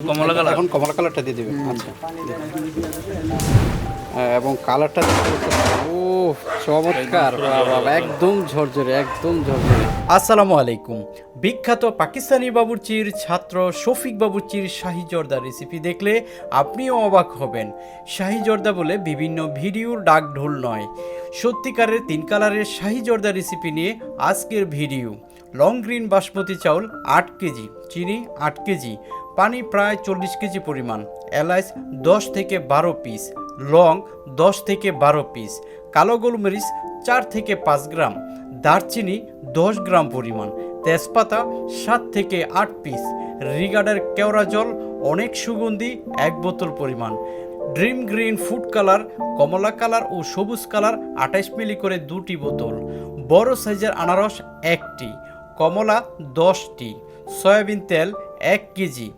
কমলা colour এখন কমলা কালারটা দিয়ে দিবেন আচ্ছা। হ্যাঁ, এবং কালারটা ও চমৎকার। একদম ঝরঝরে একদম ঝরঝরে। আসসালামু আলাইকুম। বিখ্যাত পাকিস্তানি বাবুর্চির ছাত্র শফিক বাবুর্চির শাহি জর্দা রেসিপি দেখলে আপনিও অবাক হবেন। শাহি জর্দা বলে বিভিন্ন ভিডিওর ডাক ঢোল নয়। সত্যিকারের তিন কালারের শাহি জর্দা রেসিপি নিয়ে আজকের ভিডিও। লং গ্রিন বাসমতি চাউল আট কেজি চিনি আট কেজি পানি প্রায় চল্লিশ কেজি পরিমাণ এলাচ দশ থেকে বারো পিস, লং দশ থেকে বারো পিস, কালো গোলমরিচ চার থেকে পাঁচ গ্রাম, দারচিনি দশ গ্রাম পরিমাণ, তেজপাতা সাত থেকে আট পিস রিগার্ডের কেওড়া জল অনেক সুগন্ধি এক বোতল পরিমাণ, ড্রিম গ্রিন ফুড কালার, কমলা কালার ও সবুজ কালার আঠাইশ মিলি করে দুটি বোতল, বড় সাইজের আনারস একটি, কমলা দশটি, সয়াবিন তেল এক কেজি।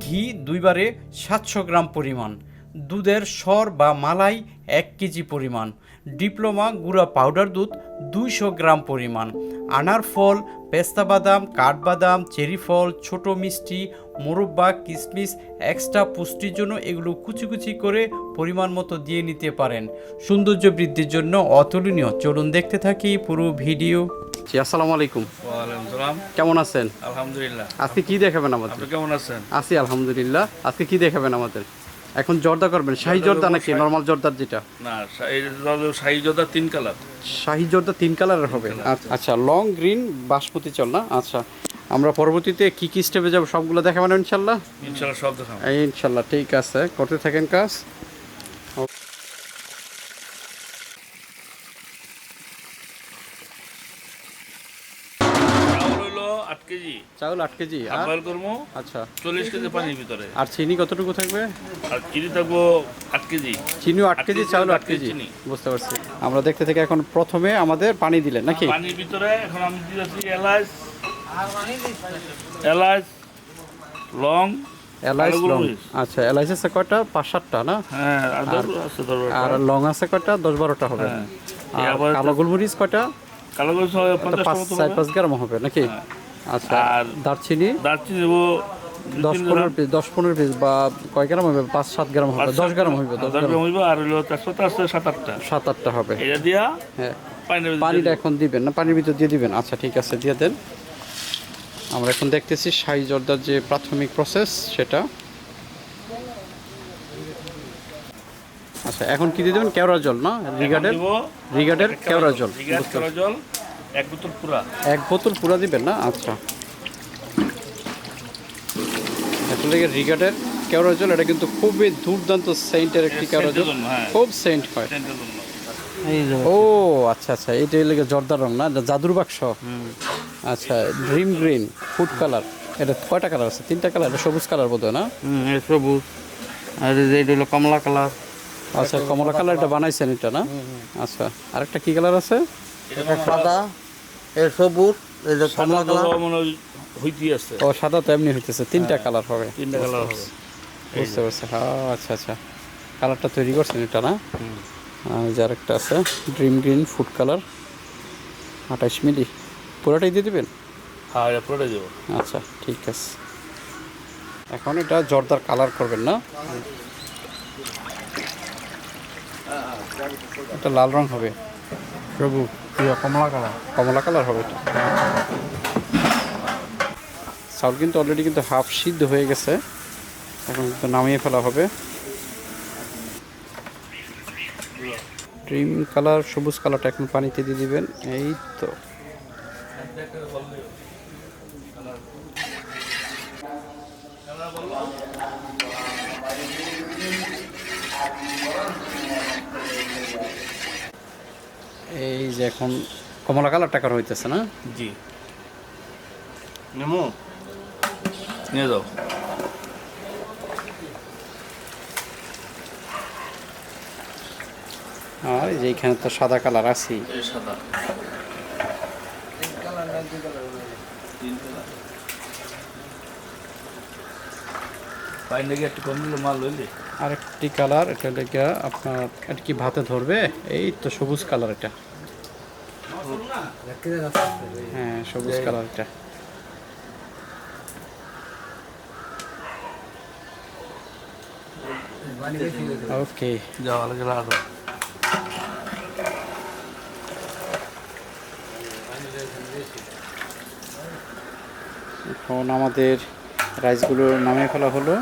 ঘি দুইবারে সাতশো গ্রাম পরিমাণ। দুধের সর বা মালাই এক কেজি পরিমাণ। ডিপ্লোমা গুঁড়া পাউডার দুধ দুইশো গ্রাম পরিমাণ। আনার ফল, পেস্তা বাদাম কাঠবাদাম চেরি ফল, ছোট মিষ্টি, মোরব্বা কিশমিশ এক্সট্রা পুষ্টির জন্য এগুলো কুচি কুচি করে পরিমাণ মতো দিয়ে নিতে পারেন। সৌন্দর্য বৃদ্ধির জন্য অতুলনীয়। চলুন দেখতে থাকি পুরো ভিডিও। জি আসসালামু আলাইকুম। কেমন আছেন? আলহামদুলিল্লাহ। আজকে কি দেখাবেন আমাদের? আপনি কেমন আছেন? আছি আলহামদুলিল্লাহ। আজকে কি দেখাবেন আমাদের? এখন জর্দা করবেন শাহি জর্দা নাকি? নর্মাল জর্দার যেটা? না শাহি জোদা তিন কালার। শাহি জর্দা তিন কালারের হবে। আচ্ছা, আচ্ছা। লং গ্রিন বাসমতি চল না? আচ্ছা আমরা পরবর্তীতে কি কি স্টেপে যাব সবগুলো দেখাবেন ইনশাল্লাহ? ইনশাল্লাহ সব এই ইনশাল্লাহ ঠিক আছে। করতে থাকেন কাজ চাউল হইল আট কেজি। চাউল আট কেজি আর বয়েল করব। আচ্ছা। চল্লিশ কেজি পানির ভিতরে। আর চিনি কতটুকু থাকবে? আর চিনি থাকব আট কেজি। চিনিও আট কেজি চাউল আট কেজি বুঝতে পারছি। আমরা দেখতে থেকে এখন প্রথমে আমাদের পানি দিলেন নাকি? পানির ভিতরে এখন আমি দিয়েছি এলাচ এলাচ লং এলাইচ লং। আচ্ছা এলাইচ আছে কয়টা? পাঁচ সাতটা না? হ্যাঁ আর লং আছে কয়টা? দশ বারোটা হবে। হ্যাঁ। আর কালো গোলমরিচ কয়টা? কালো গোলমরিচ পাঁচ চার পাঁচ গ্রাম হবে নাকি? আচ্ছা। আর দারচিনি? দারচিনি দুই দশ পনেরো পিস দশ পনেরো পিস বা কয় গ্রাম হবে? পাঁচ সাত গ্রাম হবে। দশ গ্রাম হবে দশ গ্রাম। হইব আর হইল তেজপাতা আছে সাত আটটা। সাত আটটা হবে। এটা দিয়া হ্যাঁ। পানিটা এখন দিবেন না? পানির ভিতর দিয়ে দিবেন? আচ্ছা ঠিক আছে দিয়ে দেন। আমরা এখন দেখতেছি শাহি জর্দার যে প্রাথমিক প্রসেস সেটা। আচ্ছা এখন কি দিয়ে দেবেন? কেওড়া জল না? রিগার্ডের রিগার্ডের কেওড়া জল। জল। এক বোতল পুরা? এক বোতল পুরা দিবেন না? আচ্ছা। আসলে রিগার্ডের কেওড়া জল এটা কিন্তু খুবই দুর্দান্ত সেন্টের একটি কেওড়া জল সেন্টের জন্য, হ্যাঁ। খুব সেন্ট হয়। ও আচ্ছা আচ্ছা এটা লেগে জর্দার রং না? জাদুর বাক্স? আচ্ছা ড্রিম গ্রিন ফুড কালার। এটা কয়টা কালার আছে? তিনটা কালার এটা সবুজ কালার বোধ হয় না সবুজ। আর যে এটা হলো কমলা কালার। আচ্ছা কমলা কালার এটা বানাইছেন এটা না? আচ্ছা আরেকটা কি কালার আছে? সাদা। এর সবুজ এই যে কমলা কালার মনে হয় হইতেই আছে ও সাদা তো এমনি হইতেছে তিনটা কালার হবে। তিনটা কালার হবে। বুঝতে পারছি। হ্যাঁ আচ্ছা আচ্ছা। কালারটা তৈরি করছেন এটা না? আর যে আরেকটা আছে ড্রিম গ্রিন ফুড কালার আঠাশ মিলি। পুরোটাই দিয়ে দিবেন? হ্যাঁ এটা পুরোটা দেবো। আচ্ছা ঠিক আছে। এখন এটা জর্দার কালার করবেন না? এটা লাল রং হবে। সবুজ। কমলা কালার। কমলা কালার হবে এটা চাউল কিন্তু অলরেডি কিন্তু হাফ সিদ্ধ হয়ে গেছে। এখন কিন্তু নামিয়ে ফেলা হবে। ড্রিম কালার সবুজ কালারটা এখন পানিতে দিয়ে দিবেন। এই তো। এই যে এখন কমলা কালারটা করা হইতেছে না? জি। নেমো। নিয়ে যাও। আর এই যে এখানে তো সাদা কালার এই সাদা। পাইন লেগে একটু কম দিলে মাল লইলে আরেকটি কালার এটা লেগে আপনার এটা কি ভাতে ধরবে? এই তো সবুজ কালার এটা। হ্যাঁ সবুজ কালার এটা। ওকে। যাওয়া লাগে আরও এখন আমাদের রাইসগুলো নামিয়ে ফেলা হলো।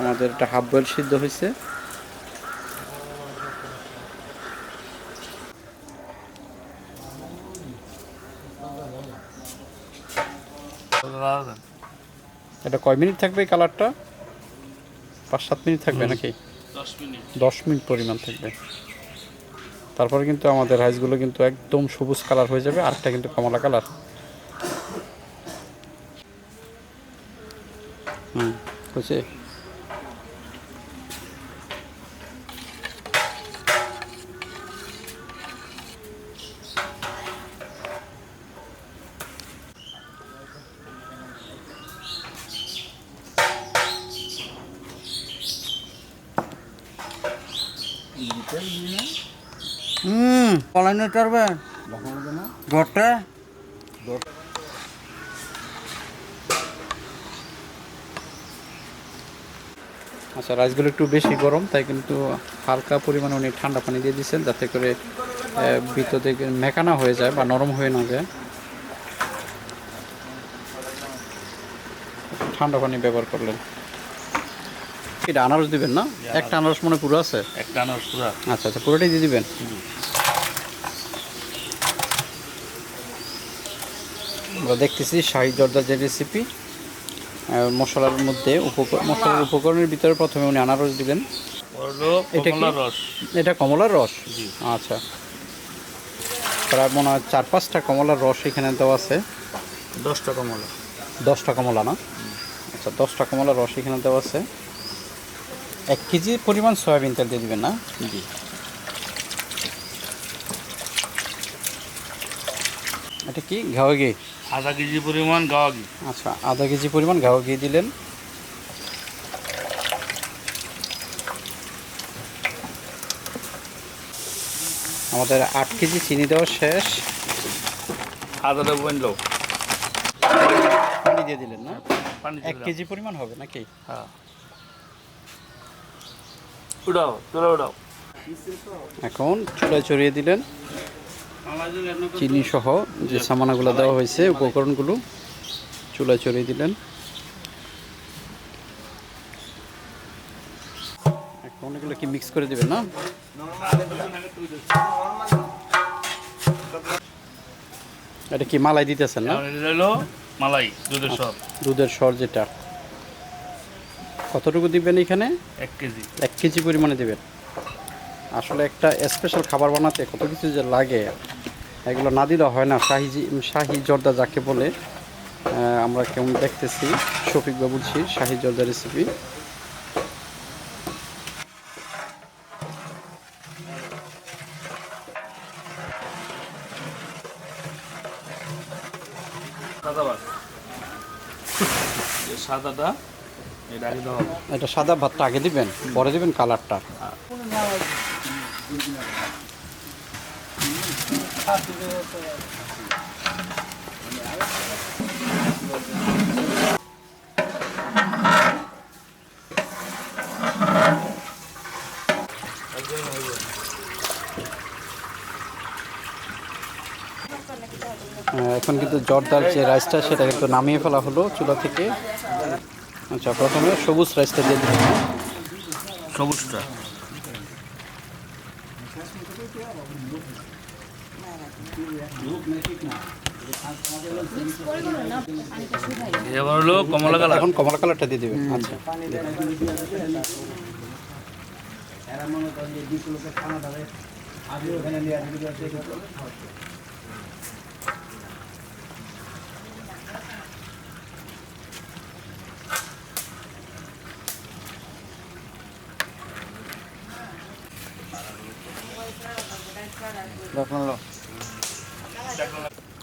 আমাদের একটা হাফ বয়েল সিদ্ধ হয়েছে। এটা কয় মিনিট থাকবে এই কালারটা? পাঁচ সাত মিনিট থাকবে নাকি? দশ মিনিট। পরিমাণ থাকবে। তারপরে কিন্তু আমাদের রাইসগুলো কিন্তু একদম সবুজ কালার হয়ে যাবে আরেকটা কিন্তু কমলা কালার। হুম বুঝছে? হুম পলাই নিতে পারবেন ঘরটা? আচ্ছা রাইসগুলো একটু বেশি গরম তাই কিন্তু হালকা পরিমাণে উনি ঠান্ডা পানি দিয়ে দিচ্ছেন যাতে করে ভিতর থেকে মেকানা হয়ে যায় বা নরম হয়ে না যায়। ঠান্ডা পানি ব্যবহার করলেন। এটা আনারস দিবেন না? একটা আনারস মনে পুরো আছে? একটা আনার পুরা আচ্ছা আচ্ছা পুরোটাই দিয়ে দিবেন? আমরা দেখতেছি শাহি জর্দার যে রেসিপি মশলার মধ্যে উপকরণ মশলার উপকরণের ভিতরে প্রথমে উনি আনারস দিবেন। এটা? রস। এটা কমলার রস? আচ্ছা। প্রায় মনে হয় চার পাঁচটা কমলার রস এখানে দেওয়া আছে। দশটা কমলা। দশটা কমলা না? আচ্ছা দশটা কমলার রস এখানে দেওয়া আছে। এক কেজি পরিমাণ সয়াবিন তেল দিয়ে দিবেন না? জি। এটা কি? ঘাওয়া ঘি? আধা কেজি পরিমাণ গাওয়া ঘি। আচ্ছা আধা কেজি পরিমাণ ঘাওয়া ঘি দিলেন। আমাদের আট কেজি চিনি দেওয়া শেষ। আদাটা বইনলো পানি দিয়ে দিলেন না? পানি এক কেজি পরিমাণ হবে নাকি? হ্যাঁ। উড়াও চলে উড়াও এখন চুলায় চড়িয়ে দিলেন। চিনি সহ যে সামানাগুলো দেওয়া হয়েছে উপকরণগুলো চুলায় চড়িয়ে দিলেন। এখন এগুলো কি মিক্স করে দিবেন না? এটা কি মালাই দিতেছেন না? মালাই দুধের সব দুধের সর যেটা। কতটুকু দিবেন এখানে? এক কেজি। এক কেজি পরিমাণে দেবেন। আসলে একটা স্পেশাল খাবার বানাতে কত কিছু যে লাগে। এগুলো না দিলে হয় না শাহি জি- শাহি জর্দা যাকে বলে আমরা কেমন দেখতেছি শফিক বাবুর শাহি জর্দা রেসিপি সাদা সাদাটা এটা সাদা ভাতটা আগে দিবেন পরে দিবেন কালারটা। এখন কিন্তু জর্দার যে রাইসটা, সেটা কিন্তু নামিয়ে ফেলা হলো চুলা থেকে। আচ্ছা প্রথমে সবুজ রাইসটা দিয়ে দিবেন সবুজটা? এবার হলো কমলা কালার এখন কমলা কালারটা দিয়ে দিবেন আচ্ছা দেখুন লো।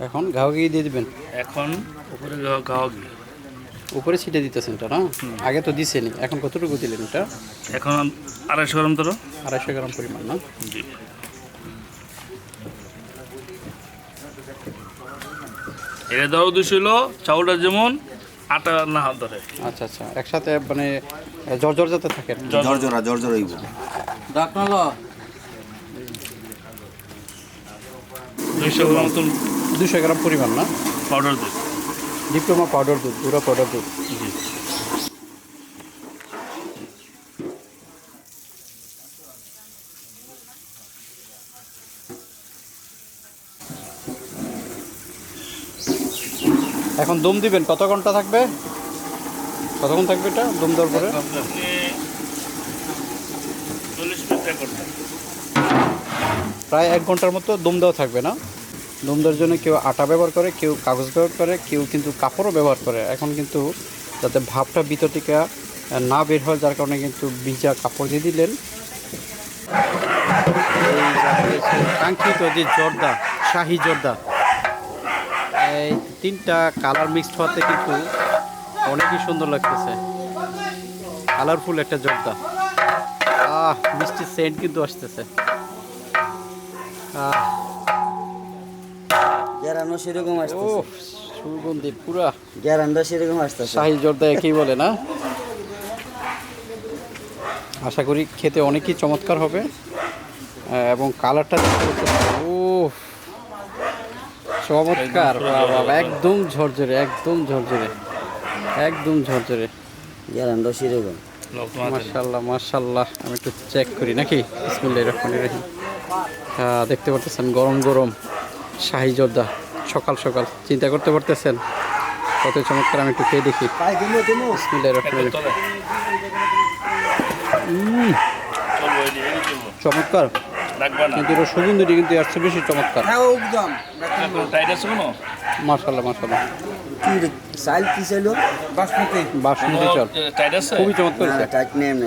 এখন ঘাও গিয়ে দিয়ে দিবেন? এখন উপরে গা- গাওয়া ঘি উপরে ছিটে দিতেছেন এটা না? আগে তো দিছেনি এখন কতটুকু দিলেন এটা? এখন আড়াইশো গ্রাম তোর আড়াইশো গ্রাম পরিমাণ না? জি। এটা উদ্দেশ্য হলো চাউলটা যেমন আটা না হাত ধরে। আচ্ছা আচ্ছা। একসাথে মানে জর্জর যাতে থাকে। জর্জরা জর্জর হইব। ডাকনাল দুইশো গ্রাম মতন দুশো গ্রাম পরিমাণ না? পাউডার দুধ। ডিপ্লোমা পাউডার দুধ গুঁড়া পাউডার দুধ। জি। এখন দম দিবেন কত ঘণ্টা থাকবে? কতক্ষণ থাকবে এটা দম দেওয়ার পরে? প্রায় এক ঘণ্টার মতো দম দেওয়া থাকবে না? দম দেওয়ার জন্য কেউ আটা ব্যবহার করে, কেউ কাগজ ব্যবহার করে, কেউ কিন্তু কাপড়ও ব্যবহার করে। এখন কিন্তু যাতে ভাবটা ভিতর থেকে না বের হয়, যার কারণে কিন্তু ভিজা কাপড় দিয়ে দিলেন। কাঙ্ক্ষিত যে জর্দা, শাহি জর্দা, এই তিনটা কালার মিক্সড হওয়াতে কিন্তু অনেকই সুন্দর লাগতেছে। কালারফুল একটা জর্দা। আহ, মিষ্টি সেন্ট কিন্তু আসতেছে। আহ গ্যারান্ডও সেরকম ও সুগন্ধি পুরা। গ্যারান্ডও সেরকম আসতেছে। শাহি জর্দা একই বলে না? আশা করি খেতে অনেকই চমৎকার হবে। এবং কালারটা দেখতে ও চমৎকার। বাহ, বাহ, বাহ, একদম ঝরঝরে একদম ঝরঝরে একদম ঝরঝরে। গ্যারান্ডও সেরকম। মাশাল্লাহ মাশাল্লাহ আমি একটু চেক করি নাকি? বিসমিল্লাহ রহমান রহিম। হ্যাঁ দেখতে পারতেছেন গরম গরম শাহি জর্দা। সকাল সকাল। চিন্তা করতে পারতেছেন? কত চমৎকার আমি একটু খেয়ে দেখি। চমৎকার। কিন্তু এর সুগন্ধিটি কিন্তু চেয়ে বেশি চমৎকার। কি চাইলো বাসমতি। বাসমতি চাল। খুবই চমৎকার টাইট নেই এমনি